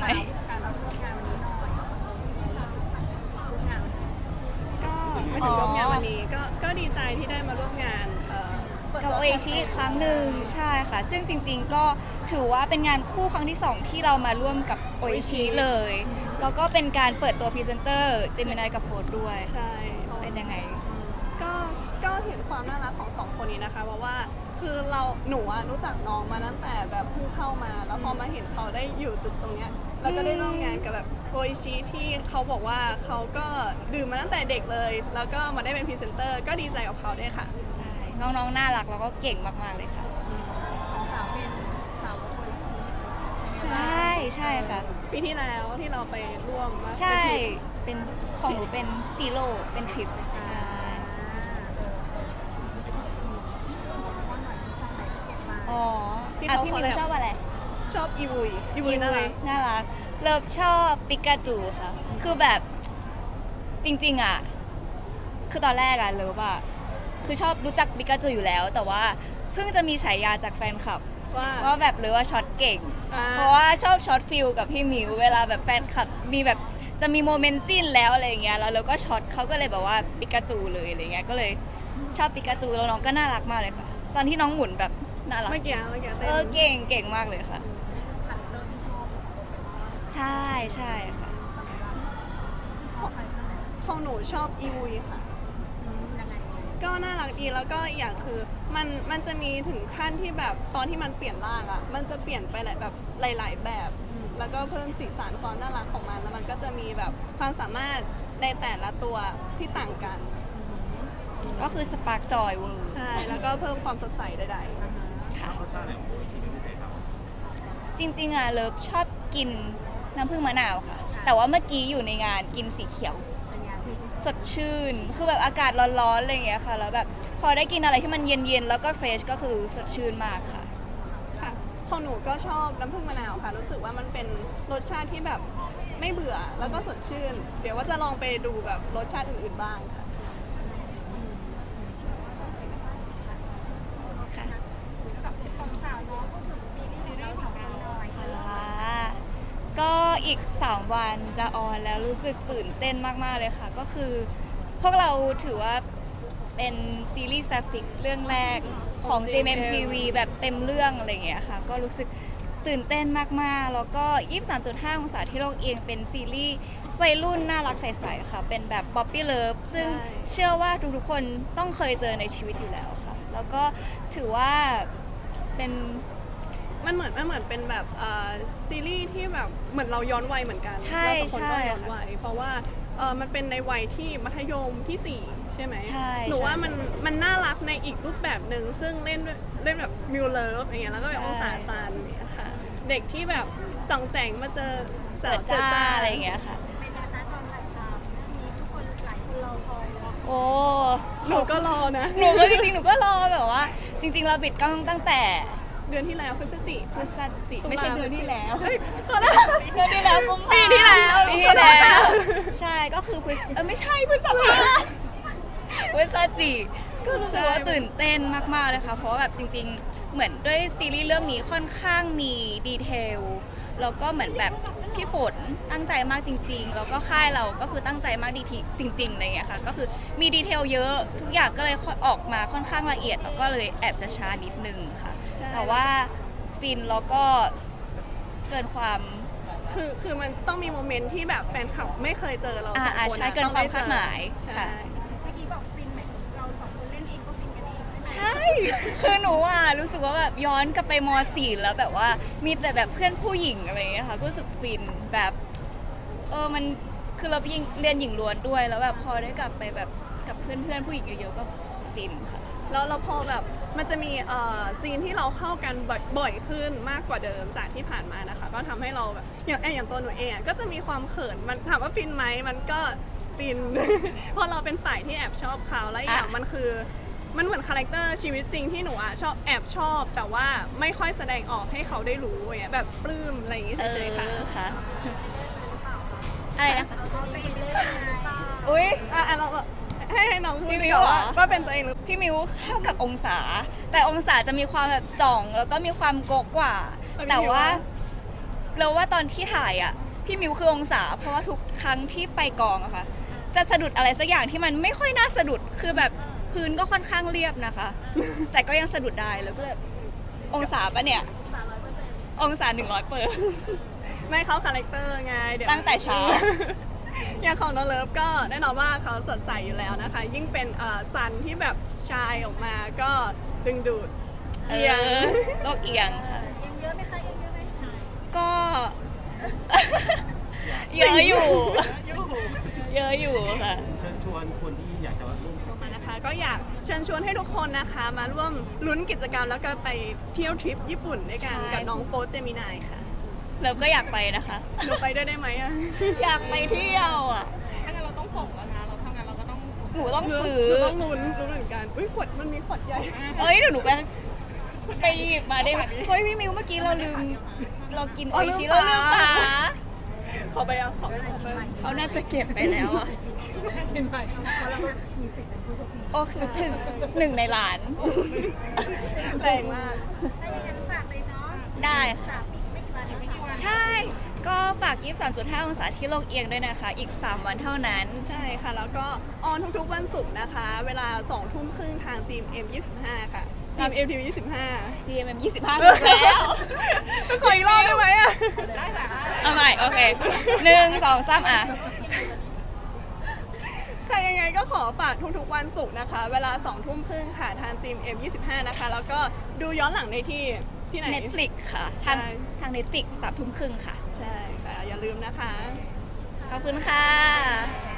ไหมการมาร่วมงานวันนี้หน่อยโอชิร่วมงานก็มาถึงร่วมงานวันนี้ก็ก็ดีใจที่ได้มาร่วมงานเอ่อกับโอเอชิอีกครั้งหนึ่งใช่ค่ะ ซึ่งจริงๆก็ถือว่าเป็นงานคู่ครั้งที่ 2 ที่เรามาร่วมกับโอเอชิเลย แล้วก็เป็นการเปิดตัวพรีเซนเตอร์เจมินายกับโฟร์ด้วย ใช่เป็นยังไง ก็ก็เห็นความน่ารักของสองคนนี้นะคะเพราะว่า คือเราหนูอะรู้จักน้องมาตั้งแต่แบบเพิ่งเข้ามา แล้วพอมาเห็นเขาได้อยู่จุดตรงเนี้ยแล้วก็ได้ร่วมงานกับแบบโออิชิที่เขาบอกว่าเขาก็ดื่มมาตั้งแต่เด็กเลย แล้วก็มาได้เป็นพรีเซนเตอร์ก็ดีใจกับเขาด้วยค่ะ ใช่น้องๆน่ารักแล้วก็เก่งมากๆเลยค่ะสองสาวเป็นสาวโอชิใช่ใช่ค่ะ ปีที่แล้วที่เราไปร่วมมาใช่เป็นทริป เป็นของหนูเป็นซีโร่เป็นทริปใช่ ว่าหน่อยที่สาวไหนจะเก็บมา อ๋ออะพี่มิวชอบอะไร ชอบอีวุยอีวุยน่ารักน่ารัก เลิฟชอบปิกาจูค่ะ คือแบบจริงๆอะ คือตอนแรกอะเลิฟอะ คือชอบรู้จักปิกาจูอยู่แล้ว แต่ว่าเพิ่งจะมีฉายาจากแฟนคลับว่าว่าแบบเลิฟว่าช็อตเก่งอ่าเพราะว่าชอบช็อตฟิลกับพี่มิวเวลาแบบแฟนคลับมีแบบจะมีโมเมนต์จิ้นแล้วอะไรอย่างเงี้ยแล้วเราก็ช็อตเขาก็เลยแบบว่าปิกาจูเลยอะไรเงี้ยก็เลยชอบปิกาจูแล้วน้องก็น่ารักมากเลยค่ะ ตอนที่น้องหมุนแบบ น่ารักเมื่อกี้เมื่อกี้เอเต้นอเก่งเก่งมากเลยค่ะคาแรคเตอร์ที่ชอบเป็นของเป็นว่าใช่ใช่ค่ะชอบคาแรคเตอร์ไหนของหนูชอบอีวุยค่ะยังไงก็น่ารักดีแล้วก็อีกอย่างคือมันมันจะมีถึงขั้นที่แบบตอนที่มันเปลี่ยนร่างอะ่ะ มันจะเปลี่ยนไปหลายแบบหลาย ๆ แบบ แล้วก็เพิ่มสีสันความน่ารักของมัน แล้วมันก็จะมีแบบความสามารถในแต่ละตัวที่ต่างกัน ก็คือสปาร์กจอยเวอร์ใช่แล้วก็เพิ่มความสดใสใด ค่ะ รสชาติอะไรของโออิชิเป็นพิเศษครับจริงๆอะเลิฟชอบกินน้ำผึ้งมะนาวค่ะ แต่ว่าเมื่อกี้อยู่ในงานกินสีเขียวเป็นยังสดชื่น คือแบบอากาศร้อนๆอะไรอย่างเงี้ยค่ะ แล้วแบบพอได้กินอะไรที่มันเย็นๆ แล้วก็เฟรชก็คือสดชื่นมากค่ะๆค่ะของหนูก็ชอบน้ำผึ้งมะนาวค่ะ รู้สึกว่ามันเป็นรสชาติที่แบบไม่เบื่อแล้วก็สดชื่น เดี๋ยวว่าจะลองไปดูแบบรสชาติอื่นๆบ้างค่ะค่ะ ของสาวน้องก็ถึงซีรีส์ในเราของเราหน่อย อ่าก็ อีก 3 วันจะออนแล้วรู้สึกตื่นเต้นมาก ๆ เลยค่ะ ก็คือพวกเราถือว่าเป็นซีรีส์แซฟิกเรื่องแรกของ JMTV แบบเต็มเรื่องอะไรอย่างเงี้ยค่ะ ก็รู้สึกตื่นเต้นมาก ๆ แล้วก็ 23.5 องศาที่โลกเองเป็นซีรีส์วัยรุ่นน่ารักใส ๆ ค่ะ เป็นแบบ Poppy Love ซึ่งใช่เชื่อว่าทุก ๆ คนต้องเคยเจอในชีวิตอยู่แล้วค่ะ แล้วก็ถือว่าเป็น มันเหมือนมันเหมือนเป็นแบบเอ่อซีรีส์ที่แบบเหมือนเราย้อนวัยเหมือนกันใช่เราสองคนก็ใช่ย้อนวัยเพราะว่าเอ่อมันเป็นในวัยที่มัธยมที่สี่ใช่ไหมใช่หนูว่าใช่มันมันน่ารักในอีกรูปแบบหนึ่งซึ่งเล่นด้วยเล่นแบบมิวเลิฟอย่างเงี้ยแล้วก็แบบใช่ องศาซันเนี่ยค่ะ เด็กที่แบบจ่องแจงมาเจอสาเจิวดเจอจ้าจ้าอะไรอย่างเงี้ยค่ะ เป็นนะคะตอนหลังตามมีทุกคนหลายคนรอคอยแล้วโอ้ หนูก็รอนะ หนูก็จริงๆ หนูก็รอแบบว่า จริงๆ เราปิดกล้องตั้งแต่ เดือนที่แล้วพฤศจิพฤศจิตุลาไม่ใช่เดือนที่แล้วเฮ้ยตอนแรกเดือนที่แล้วกุมภาปีที่แล้วปีที่แล้ขอโทษวค่ะใช่ก็คือพฤศเออไม่ใช่พฤษภาพฤศจิก็รู้สึกว่าตื่นเต้นมากๆเลยค่ะเพราะว่าแบบจริง ๆ เหมือนด้วยซีรีส์เรื่องนี้ค่อนข้างมีดีเทลแล้วก็เหมือนแบบ พี่ฝนตั้งใจมากจริง ๆ แล้วก็ค่ายเราก็คือตั้งใจมากดีทีจริงๆอะไรอย่างเงี้ยค่ะ ก็คือมีดีเทลเยอะทุกอย่างก็เลยออกมาค่อนข้างละเอียด แล้วก็เลยแอบจะช้านิดนึงค่ะ ใช่ แต่ว่าฟินแล้วก็เกินความ คือคือมันต้องมีโมเมนต์ที่แบบแฟนคลับไม่เคยเจอเราสองอ่าคนใช่อะเกินต้องความได้เจอคาดหมายใช่ ค่ะ ใช่ คือหนูอะรู้สึกว่าแบบย้อนกลับไปม .4 แล้วแบบว่ามีแต่แบบเพื่อนผู้หญิงอะไรอย่างเงี้ยค่ะก็รู้สึกฟินแบบเออมันคือเรายิงเรียนหญิงล้วนด้วยแล้วแบบพอได้กลับไปแบบกับเพื่อนเพื่อนๆผู้หญิงเยอะๆก็ฟินค่ะ แล้วเราพอแบบมันจะมีเอ่อซีนที่เราเข้ากันบ่อยบ่อยขึ้นมากกว่าเดิมจากที่ผ่านมานะคะ ก็ทำให้เราแบบอย่างอย่างตัวหนูเองอะก็จะมีความเขินมันถามว่าฟินไหมมันก็ฟิน เพราะเราเป็นฝ่ายที่แอบชอบเขาแล้วอีกอย่างอะ มันคือ มันเหมือนคาแรคเตอร์ชีวิตจริงที่หนูอะชอบแอบชอบ แต่ว่าไม่ค่อยแสดงออกให้เขาได้รู้อย่างเงี้ยแบบปลื้มอะไรอย่างงี้เฉยๆค่ะออค่ะ อะไรนะคะเขาเป็นเล่นไงอุ้ยอะอะเราเราให้ให้น้องพูดพี่ดีมิกวว่าเหรอ ว่าเป็นตัวเองหรือ พี่มิวเข้ากับองศา แต่องศาจะมีความแบบจ่องแล้วก็มีความโกะกว่า แต่ว่าเราว่าตอนที่ถ่ายอะ พี่มิวคือองศา เพราะว่าทุกครั้งที่ไปกองอะค่ะ จะสะดุดอะไรสักอย่างที่มันไม่ค่อยน่าสะดุดคือแบบพื้นก็ค่อนข้างเรียบนะคะ แต่ก็ยังสะดุดได้แล้วก็แบบองศาปะเนี่ย องศาหนึ่งร้อยเปอร์ ไม่เข้าคาแรคเตอร์ไงเดี๋ยวตั้งแต่เช้า อย่างของน้องเลิฟก็แน่นอนว่าเขาสดใสอยู่แล้วนะคะ ยิ่งเป็นเอ่อซันที่แบบชายออกมาก็ดึงดูดเอเอียงอโลกเอียงค่ะเอียงเยอะไหมคะเอียงเยอะไหมก็ เยอะอยู่ เยอะอยู่ค่ะ เชิญชวนคนที่อยากจะร่วมมานะคะก็อยากเชิญชวนให้ทุกคนนะคะ มาร่วมลุ้นกิจกรรมแล้วก็ไปเที่ยวทริปญี่ปุ่นด้วยกันใช่ กับน้องโฟร์เจมินายค่ะเราก็อยากไปนะคะ หนูไปด้วยได้ไหมอะอยากไปเที่ยวอะถ้างั้นเราต้องส่งแล้วนะ เราทำงานเราก็ต้องหนูต้องซื้อหนูต้องลุ้นลุ้นเหมือนกันอุ้ยขวดมันมีขวดใหญ่ เอ้ยเดี๋ยวหนูไปไปหยิบมาได้ไหมเฮ้ยพี่มิวเมื่อกี้เราลืม เรากินอ๋โออลืมชิเราลืมปปลา ลาขอไปเอาขอไปขอไปเขาน่าจะเก็บไปแล้วอะโอ้คือถึงหนึ่งในล้านแรงมาก ถ้าอย่างนั้นฝากเลยเนาะได้ค่ะ สามปีไม่กี่วันเองไม่กี่วันใช่ ก็ฝาก 23.5 องศาที่โลกเอียงด้วยนะคะ อีก 3 วันเท่านั้น ใช่ค่ะ แล้วก็ออนทุกๆวันศุกร์นะคะ เวลา2ทุ่มครึ่งทาง GMM 25 ค่ะ GMM TV 25 GMM 25ถูกแล้ว ขออีกรอบได้ไหมอะ ได้ค่ะเอาใหม่ โอเคหนึ่งสองสามอะค่ะยังไงก็ขอฝากทุกๆวันศุกร์นะคะ เวลา2ทุ่มครึ่งค่ะทาง GMM 25 นะคะ แล้วก็ดูย้อนหลังได้ที่ที่ไหน Netflix ค่ะ ทางใช่ ทาง Netflix สามทุ่มครึ่งค่ะ ใช่ค่ะ อย่าลืมนะคะ ขอบคุณค่ะ